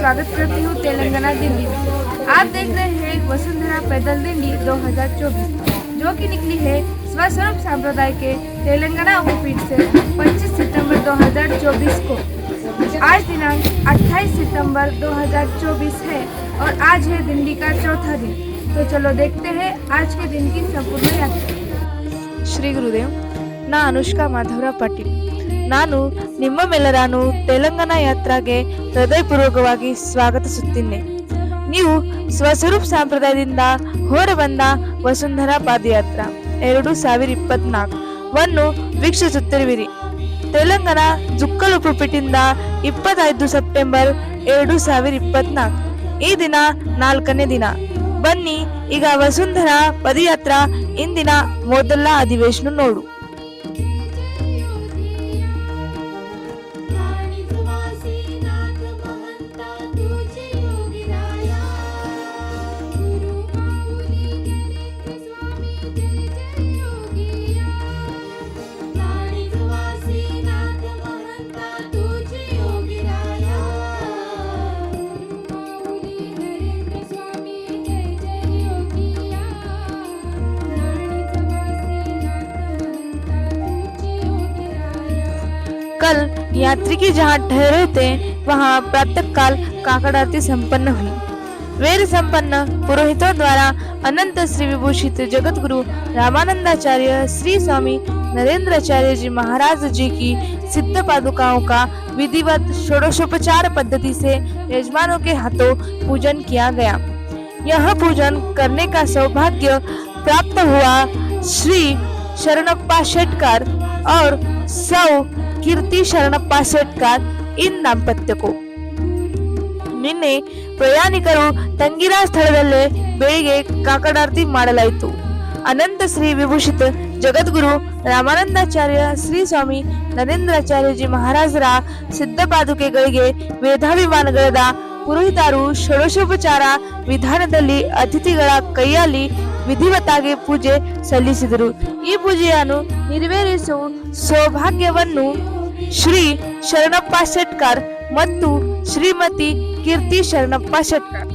स्वागत करती हूँ तेलंगाना दिल्ली आप देख रहे हैं वसुंधरा पैदल दिल्ली 2024 जो कि निकली है स्वस्वरूप संप्रदाय के तेलंगाना उपपीठ से 25 सितंबर 2024 को। आज दिनांक 28 सितंबर 2024 है और आज है दिल्ली का चौथा दिन। तो चलो देखते हैं आज के दिन की संपूर्ण यात्रा। श्री गुरुदेव, ना अनुष्का माधवराव पाटिल। ನಾನು ನಿಮ್ಮನ್ನೆಲ್ಲರನ್ನು ತೆಲಂಗಾಣ ಯಾತ್ರಾಗೆ ಹೃದಯಪೂರ್ವಕವಾಗಿ ಸ್ವಾಗತಿಸುತ್ತೇನೆ ನೀವು ಸ್ವಸ್ವರೂಪ್ ಸಂಪ್ರದಾಯದಿಂದ ಹೊರಬಂದ ವಸುಂಧರಾ ಪಾದಯಾತ್ರಾ ಎರಡು ಸಾವಿರ ಇಪ್ಪತ್ನಾಲ್ಕು ವನ್ನು ವೀಕ್ಷಿಸುತ್ತಿರುವಿರಿ. ತೆಲಂಗಾಣ ಜುಕ್ಕಲು ಉಪುಪಿಟ್ಟಿಂದ ಇಪ್ಪತ್ತೈದು ಸೆಪ್ಟೆಂಬರ್ ಎರಡು ಸಾವಿರ ಇಪ್ಪತ್ನಾಲ್ಕು. ಈ ದಿನ ನಾಲ್ಕನೇ ದಿನ. ಬನ್ನಿ, ಈಗ ವಸುಂಧರಾ ಪದಯಾತ್ರಾ ಇಂದಿನ ಮೊದಲ ಅಧಿವೇಶನ ನೋಡು. यात्री की जहाँ ठहरे थे वहाँ प्रातः काल काकड़ आरती संपन्न हुई। वेद संपन्न पुरोहितों द्वारा अनंत श्री विभूषित जगत गुरु रामानंदाचार्य श्री स्वामी नरेंद्राचार्य जी महाराज जी की सिद्ध पादुकाओं का विधिवत षोडशोपचार पद्धति से यजमानों के हाथों पूजन किया गया। यह पूजन करने का सौभाग्य प्राप्त हुआ श्री शरणप्पा शेटकर और सौ ಕೀರ್ತಿ ಶರಣಪ್ಪ ಶೆಟ್ಕರ್ ಇನ್ ದಾಂಪತ್ಯಕ್ಕೂ. ನಿನ್ನೆ ಪ್ರಯಾಣಿಕರು ತಂಗಿರ ಸ್ಥಳದಲ್ಲೇ ಬೆಳಿಗ್ಗೆ ಕಾಕಡಾರ್ತಿ ಮಾಡಲಾಯಿತು. ಅನಂತ ಶ್ರೀ ವಿಭೂಷಿತ, ಜಗದ್ಗುರು ರಾಮಾನಂದಾಚಾರ್ಯ ಶ್ರೀ ಸ್ವಾಮಿ ನರೇಂದ್ರಾಚಾರ್ಯಜಿ ಮಹಾರಾಜರ ಸಿದ್ಧಪಾದುಕೆಗಳಿಗೆ ವೇದಾಭಿಮಾನಗಳದ ಪುರೋಹಿತರು ಷೋಡಶೋಪಚಾರ ವಿಧಾನದಲ್ಲಿ ಅತಿಥಿಗಳ ಕೈಯಲ್ಲಿ ವಿಧಿವತ್ತಾಗಿ ಪೂಜೆ ಸಲ್ಲಿಸಿದರು. ಈ ಪೂಜೆಯನ್ನು ನೆರವೇರಿಸುವ ಸೌಭಾಗ್ಯವನ್ನು ಶ್ರೀ ಶರಣಪ್ಪ ಶೆಟ್ಕರ್ ಮತ್ತು ಶ್ರೀಮತಿ ಕೀರ್ತಿ ಶರಣಪ್ಪ ಶೆಟ್ಕರ್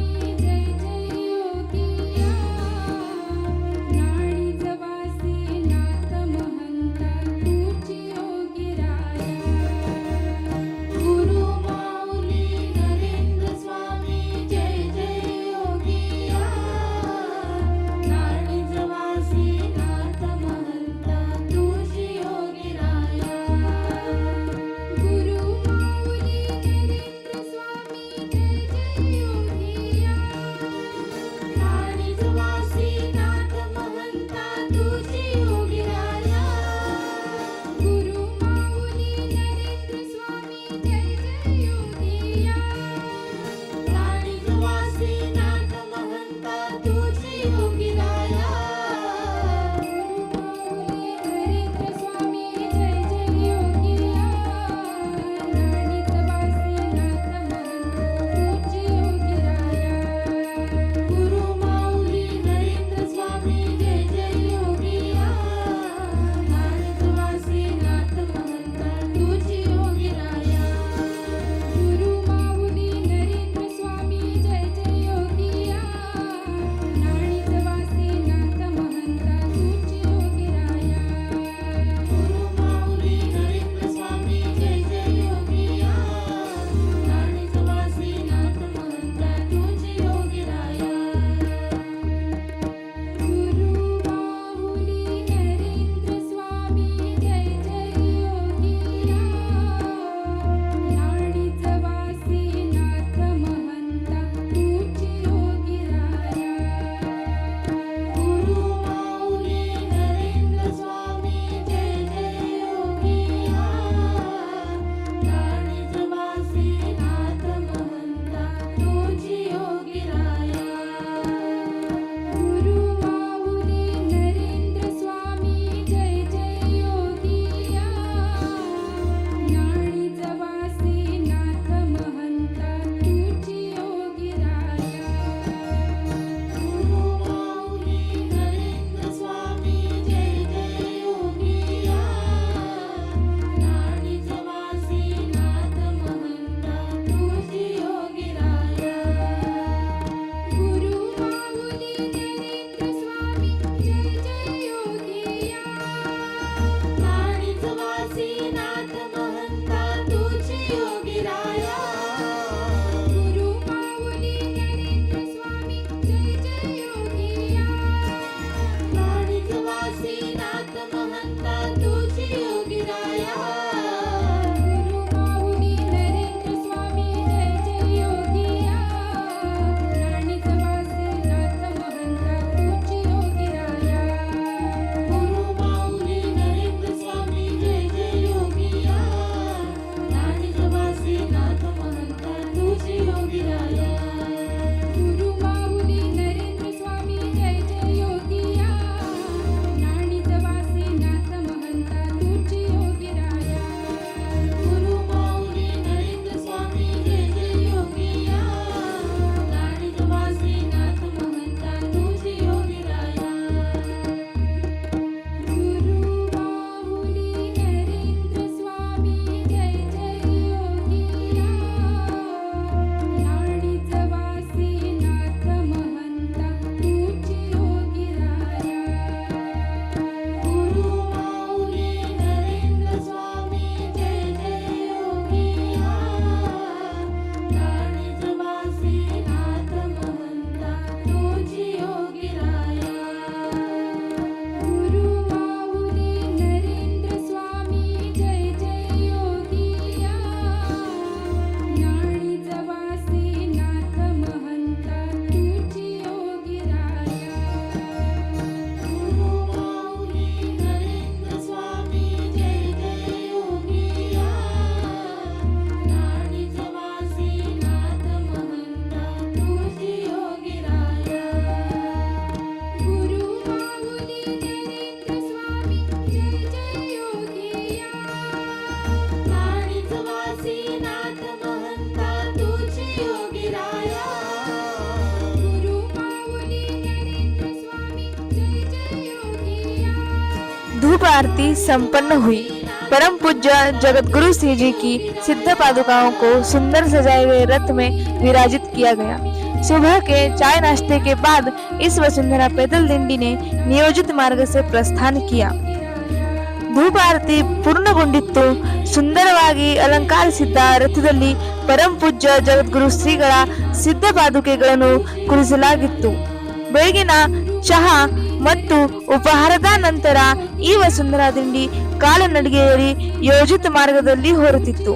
धूप आरती संपन्न हुई परम पूज्य जगत गुरु श्री जी की सिद्ध पादुकाओं को सुंदर सजाए हुए रथ में विराजित किया गया सुबह के चाय नाश्ते के बाद इस वसुंधरा पैदल दिंडी ने नियोजित मार्ग से प्रस्थान किया ಧೂಪ ಆರತಿ ಪೂರ್ಣಗೊಂಡಿತ್ತು ಸುಂದರವಾಗಿ ಅಲಂಕರಿಸಿದ್ದ ರಥದಲ್ಲಿ ಪರಂ ಪೂಜ್ಯ ಜಗದ್ಗುರು ಶ್ರೀಗಳ ಸಿದ್ಧ ಪಾದುಕೆಗಳನ್ನು ಕುರಿಸಲಾಗಿತ್ತು ಬೆಳಗಿನ ಚಹಾ ಮತ್ತು ಉಪಹಾರದ ನಂತರ ಈ ವಸುಂಧರಾ ದಿಂಡಿ ಕಾಲನಡಿಗೆಯಲ್ಲಿ ಯೋಜಿತ ಮಾರ್ಗದಲ್ಲಿ ಹೊರಟಿತ್ತು.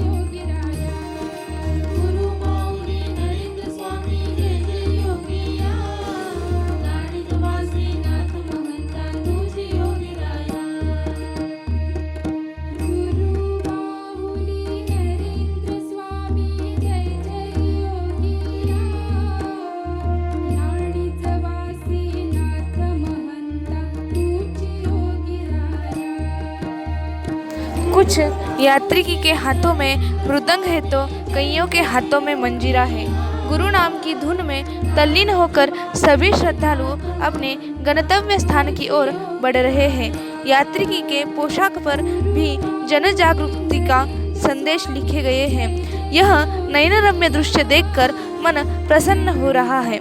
यात्री के हाथों में मृदंग है तो कईयों के हाथों में मंजीरा है गुरु नाम की धुन में तल्लीन होकर सभी श्रद्धालु अपने गंतव्य स्थान की ओर बढ़ रहे हैं यात्री के पोशाक पर भी जन जागरूकता का संदेश लिखे गए हैं यह नयनरम्य दृश्य देखकर मन प्रसन्न हो रहा है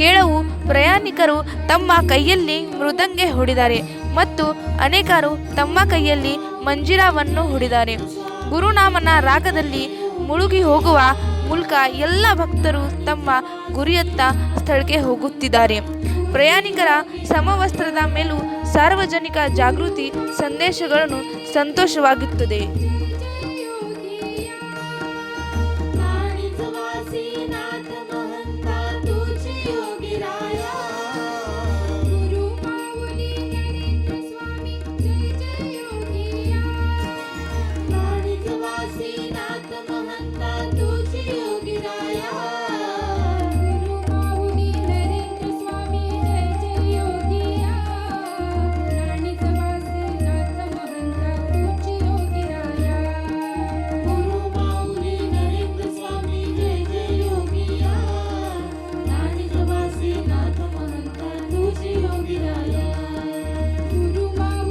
ಕೇಳವು ಪ್ರಯಾಣಿಕರು ತಮ್ಮ ಕೈಯಲ್ಲಿ ಮೃದಂಗೆ ಹೊಡಿದ್ದಾರೆ ಮತ್ತು ಅನೇಕರು ತಮ್ಮ ಕೈಯಲ್ಲಿ ಮಂಜಿರಾವನ್ನು ಹೂಡಿದ್ದಾರೆ ಗುರುನಾಮನ ರಾಗದಲ್ಲಿ ಮುಳುಗಿ ಹೋಗುವ ಮೂಲಕ ಎಲ್ಲ ಭಕ್ತರು ತಮ್ಮ ಗುರಿಯತ್ತ ಸ್ಥಳಕ್ಕೆ ಹೋಗುತ್ತಿದ್ದಾರೆ. ಪ್ರಯಾಣಿಕರ ಸಮವಸ್ತ್ರದ ಮೇಲೂ ಸಾರ್ವಜನಿಕ ಜಾಗೃತಿ ಸಂದೇಶಗಳನ್ನು ಸಂತೋಷವಾಗುತ್ತದೆ.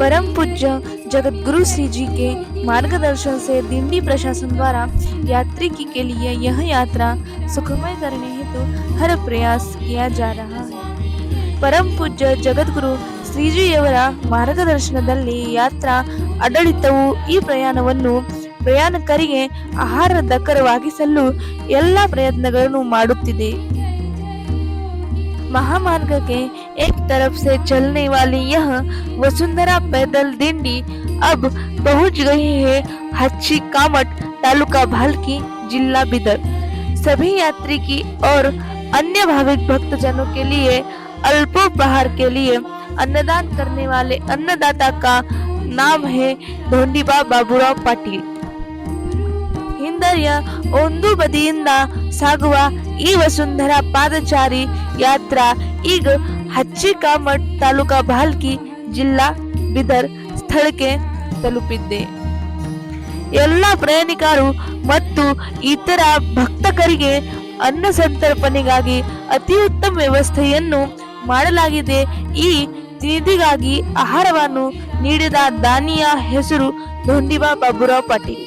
परम पूज्य जगत गुरु श्री जी के मार्गदर्शन से दिंडी प्रशासन द्वारा यात्री की के लिए यह यात्रा सुखमय करने हेतु हर प्रयास किया जा रहा है ಪರಂ ಪೂಜ್ಯ ಜಗದ್ಗುರು ಶ್ರೀಜಿಯವರ ಮಾರ್ಗದರ್ಶನದಲ್ಲಿ ಯಾತ್ರಾ ಆಡಳಿತವು ಈ ಪ್ರಯಾಣವನ್ನು ಪ್ರಯಾಣಿಕರಿಗೆ ಆಹಾರ ದಕ್ಕರವಾಗಿಸಲು ಎಲ್ಲ ಪ್ರಯತ್ನಗಳನ್ನು ಮಾಡುತ್ತಿದೆ महामार्ग के एक तरफ़ से चलने वाली यह वसुंधरा पैदल दिंडी अब पहुँच गई है हच्छी कामट तालुका भालकी जिला बिदर। सभी यात्री की और अन्य भाविक भक्तजनों के लिए अल्पोपहार के लिए अन्नदान करने वाले अन्नदाता का नाम है धोंडीबा बाबूराव पाटिल। ಹಿಂದರಿಯ ಒಂದು ಬದಿಯಿಂದ ಸಾಗುವ ಈ ವಸುಂಧರ ಪಾದಚಾರಿ ಯಾತ್ರಾ ಈಗ ಹಚ್ಚಿಕಾಮಠ್ ತಾಲೂಕಾ ಬಾಲ್ಕಿ ಜಿಲ್ಲಾ ಬಿದರ್ ಸ್ಥಳಕ್ಕೆ ತಲುಪಿದ್ದೆ. ಎಲ್ಲ ಪ್ರಯಾಣಿಕರು ಮತ್ತು ಇತರ ಭಕ್ತಕರಿಗೆ ಅನ್ನ ಸಂತರ್ಪಣೆಗಾಗಿ ಅತಿ ಉತ್ತಮ ವ್ಯವಸ್ಥೆಯನ್ನು ಮಾಡಲಾಗಿದೆ. ಈ ನಿಧಿಗಾಗಿ ಆಹಾರವನ್ನು ನೀಡಿದ ದಾನಿಯ ಹೆಸರು ಧೋಂಡಿಬಾ ಬಾಬುರಾವ್ ಪಾಟೀಲ್.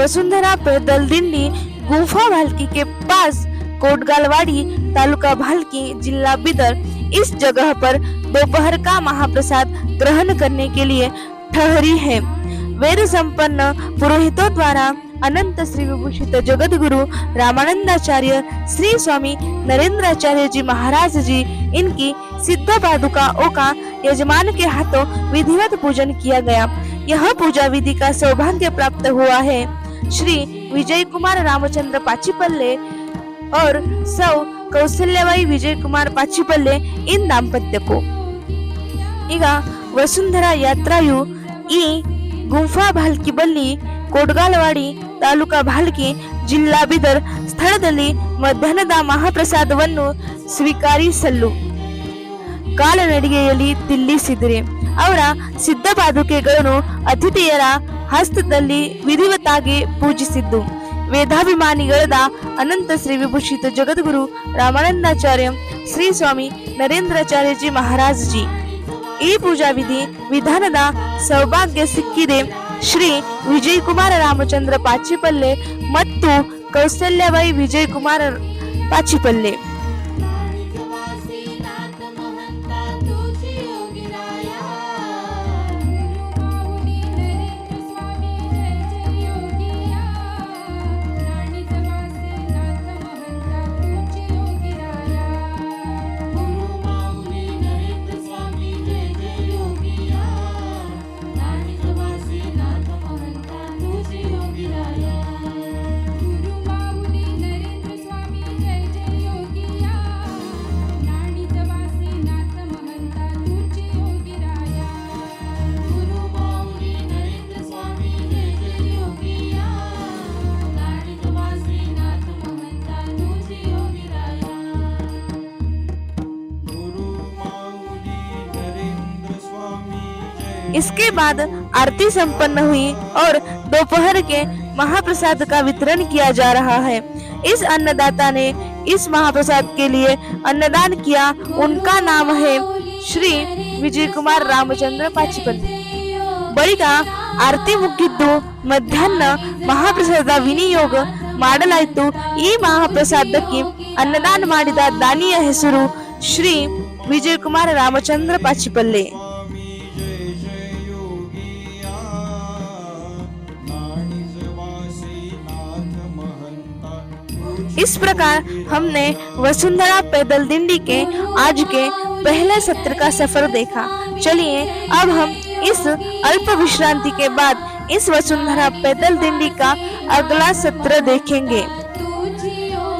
वसुंधरा पैदल दिंडी गुफा भालकी के पास कोटगालवाड़ी तालुका भालकी जिला बिदर। इस जगह पर दोपहर का महाप्रसाद ग्रहण करने के लिए ठहरी है। वेद संपन्न पुरोहितों द्वारा अनंत श्री विभूषित जगत गुरु रामानंदाचार्य श्री स्वामी नरेंद्राचार्य जी महाराज जी, इनकी सिद्ध पादुकाओं का यजमान के हाथों विधिवत पूजन किया गया। यह पूजा विधि का सौभाग्य प्राप्त हुआ है। श्री विजय कुमार रामचंद्र पाचीपल्ले और सौ कौशल्यबाई विजय कुमार पाचीपल्ले इन दाम्पत्य को ಈಗ ವಸುಂಧರಾ ಯಾತ್ರಾಯು ಈ ಗುಂಫಾ ಭಾಲ್ಕಿ ಬಲ್ಲಿ ಕೋಟ್ಗಾಲವಾಡಿ ತಾಲೂಕಾ ಭಾಲ್ಕಿ ಜಿಲ್ಲಾ ಬಿದರ್ ಸ್ಥಳದಲ್ಲಿ ಮಧ್ಯಾಹ್ನದ ಮಹಾಪ್ರಸಾದವನ್ನು ಸ್ವೀಕರಿಸಲು ಕಾಲನಡಿಗೆಯಲ್ಲಿ ತಿಲ್ಲಿಸಿದರೆ ಅವರ ಸಿದ್ಧ ಪಾದುಕೆಗಳನ್ನು ಅತಿಥಿಯರ ಹಸ್ತದಲ್ಲಿ ವಿಧಿವತ್ತಾಗಿ ಪೂಜಿಸಿದ್ದು. ವೇದಾಭಿಮಾನಿಗಳಾದ ಅನಂತ ಶ್ರೀ ವಿಭೂಷಿತ ಜಗದ್ಗುರು ರಾಮಾನಂದಾಚಾರ್ಯ ಶ್ರೀ ಸ್ವಾಮಿ ನರೇಂದ್ರಾಚಾರ್ಯ ಮಹಾರಾಜ್ಜಿ. ಈ ಪೂಜಾ ವಿಧಿ ವಿಧಾನದ ಸೌಭಾಗ್ಯ ಸಿಕ್ಕಿದೆ. ಶ್ರೀ ವಿಜಯ್ ಕುಮಾರ ರಾಮಚಂದ್ರ ಪಾಚಿಪಲ್ಲೆ ಮತ್ತು ಕೌಸಲ್ಯಬಾಯಿ ವಿಜಯ್ ಕುಮಾರ ಪಾಚಿಪಲ್ಲೆ. इसके बाद आरती संपन्न हुई और दोपहर के महाप्रसाद का वितरण किया जा रहा है इस अन्नदाता ने इस महाप्रसाद के लिए अन्नदान किया उनका नाम है श्री विजय कुमार रामचंद्र पाचिपल्ली ಬಳಿಕ ಆರತಿ ಮುಗಿದ್ದು ಮಧ್ಯಾಹ್ನ ಮಹಾಪ್ರಸಾದ ವಿನಿಯೋಗ ಮಾಡಲಾಯಿತು ಈ ಮಹಾಪ್ರಸಾದಕ್ಕೆ ಅನ್ನದಾನ ಮಾಡಿದ ದಾನಿಯ ಹೆಸರು ಶ್ರೀ ವಿಜಯ ಕುಮಾರ ರಾಮಚಂದ್ರ ಪಾಚಿಪಲ್ಲೆ इस प्रकार हमने वसुंधरा पैदल दिंडी के आज के पहले सत्र का सफर देखा चलिए अब हम इस अल्प विश्रांति के बाद इस वसुंधरा पैदल दिंडी का अगला सत्र देखेंगे तुझी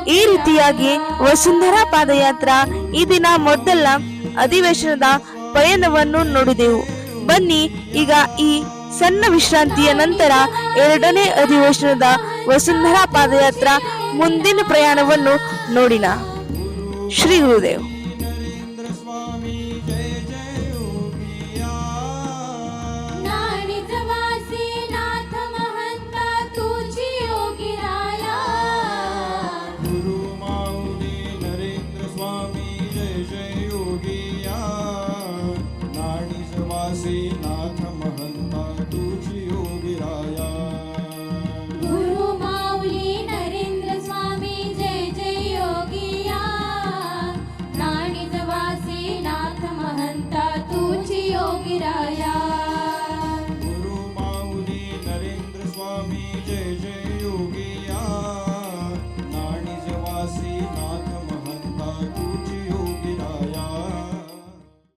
ಈ ರೀತಿಯಾಗಿ ವಸುಂಧರಾ ಪಾದಯಾತ್ರಾ ಈ ದಿನ ಮೊದಲ ಅಧಿವೇಶನದ ಪಯಣವನ್ನು ನೋಡಿದೆವು ಬನ್ನಿ ಈಗ ಈ ಸಣ್ಣ ವಿಶ್ರಾಂತಿಯ ನಂತರ ಎರಡನೇ ಅಧಿವೇಶನದ ವಸುಂಧರಾ ಪಾದಯಾತ್ರಾ ಮುಂದಿನ ಪ್ರಯಾಣವನ್ನು ನೋಡಿನ ಶ್ರೀ ಗುರುದೇವ್.